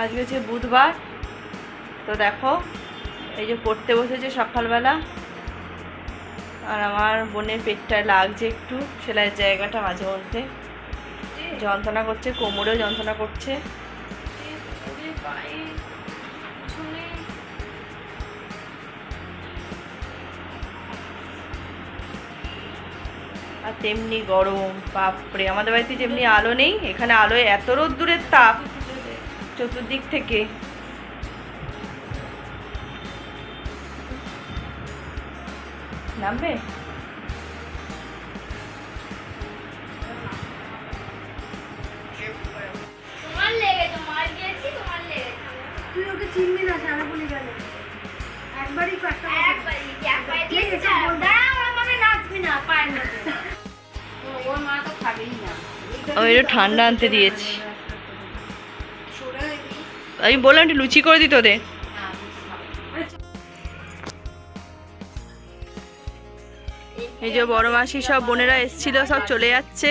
আজকে হচ্ছে বুধবার। তো দেখো, এই যে পড়তে বসেছে সকালবেলা। আর আমার বোনের পেটটায় লাগছে একটু, সেলাইয়ের জায়গাটা মাঝে মধ্যে। যন্ত্রণা করছে, কোমরেও যন্ত্রণা করছে। আর তেমনি গরম, বাপরে, আমাদের বাড়িতে যেমনি আলো নেই। এখানে আলোয় এত রোদ্দুরের তাপ। চতুর্দিক থেকে। নামবে? তুই ওকে চিনবি না সারা বলে গেল। একবারই কয়েকটা একবারই একবারই কে দিয়েছি এসব বলবে? দাঁড়া আমার আমাকে নাচবি না পায়ের মধ্যে। ওর মা তো খাবেই না। আমি ঠান্ডা আনতে দিয়েছি? আমি বললাম একটু লুচি করে দিত ওদের এই যে বড় মাসি সব বোনেরা এসছিল, সব চলে যাচ্ছে।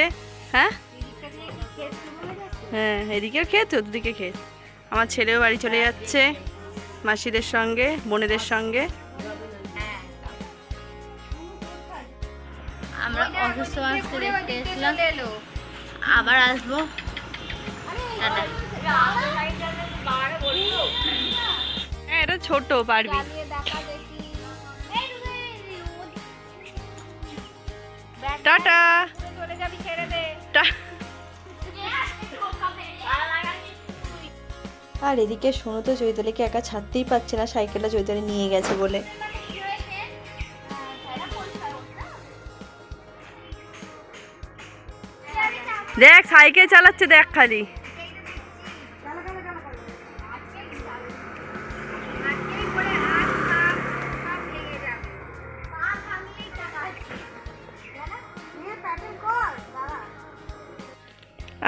হ্যাঁ? হ্যাঁ এদিকেও খেয়ে চতুর্দিকে খেত। আমার ছেলেও বাড়ি চলে যাচ্ছে, মাসিদের সঙ্গে, বোনেদের সঙ্গে। আমরা অসুস্থ মানুষকে দেখতে আবার আসব। হ্যাঁ এটা ছোট পারবি। টাটা। আর এদিকে শোনো তো চৈতালিকে একা ছাড়তেই পারছে না সাইকেলটা চৈতালি নিয়ে গেছে বলে। দেখ সাইকেল চালাচ্ছে দেখ খালি।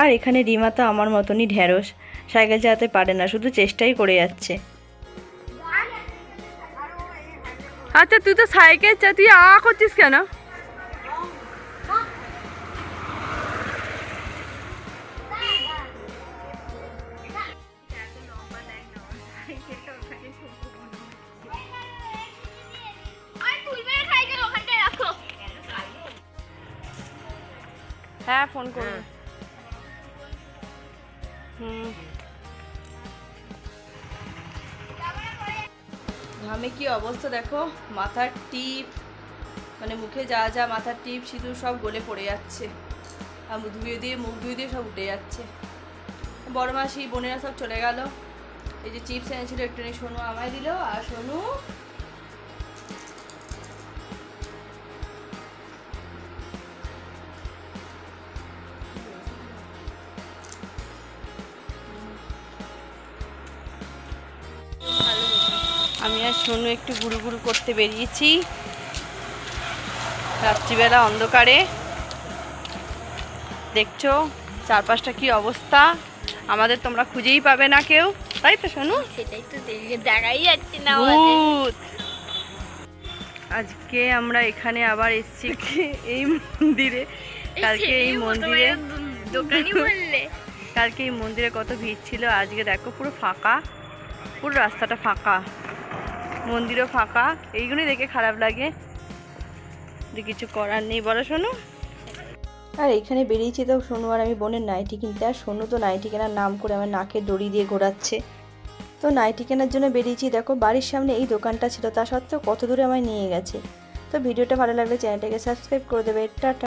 আর এখানে রিমা তো আমার মতনই ঢ্যাঁড়স সাইকেল চালাতে পারে না শুধু চেষ্টাই করে যাচ্ছে। আচ্ছা তুই তো সাইকেল চা তুই আ করছিস কেন? হ্যাঁ ফোন করুন হুম ঘামে কি অবস্থা দেখো? মাথার টিপ মানে মুখে যা যা মাথার টিপ, সিঁদুর সব গলে পড়ে যাচ্ছে। আর ধুয়ে দিয়ে, মুখ ধুয়ে দিয়ে সব উঠে যাচ্ছে। বড় মাসি বোনেরা সব চলে গেল। এই যে চিপস এনেছিল, একটুখানি সোনু আমায় দিল। আর সোনু আমি আর সোনু একটু গুরু গুরু করতে বেরিয়েছি। রাত্রিবেলা অন্ধকারে। দেখছ চারপাশটা কি অবস্থা? আমাদের তোমরা খুঁজেই পাবে না কেউ। তাই তো সোনু? সেটাই তো দেখাই যাচ্ছে না আজকে আমরা এখানে আবার এসেছি এই মন্দিরে। কালকে এই মন্দিরে। বললে কালকে এই মন্দিরে কত ভিড় ছিল আজকে দেখো পুরো ফাঁকা। পুরো রাস্তাটা ফাঁকা। মন্দিরও ফাঁকা। এইগুলোই দেখে খারাপ লাগে। কিছু করার নেই। বলো শোনো আর এখানে বেরিয়েছি তো সোনু আর আমি বোনের নাইটি কিনতে। আর সোনু তো নাইটি কেনার নাম করে আমার নাকে দড়ি দিয়ে ঘোরাচ্ছে। তো নাইটি কেনার জন্য বেরিয়েছি। দেখো, বাড়ির সামনে এই দোকানটা ছিল। তা সত্ত্বেও কত দূরে আমায় নিয়ে গেছে। তো ভিডিওটা ভালো লাগলে চ্যানেলটাকে সাবস্ক্রাইব করে দেবে। টাটা।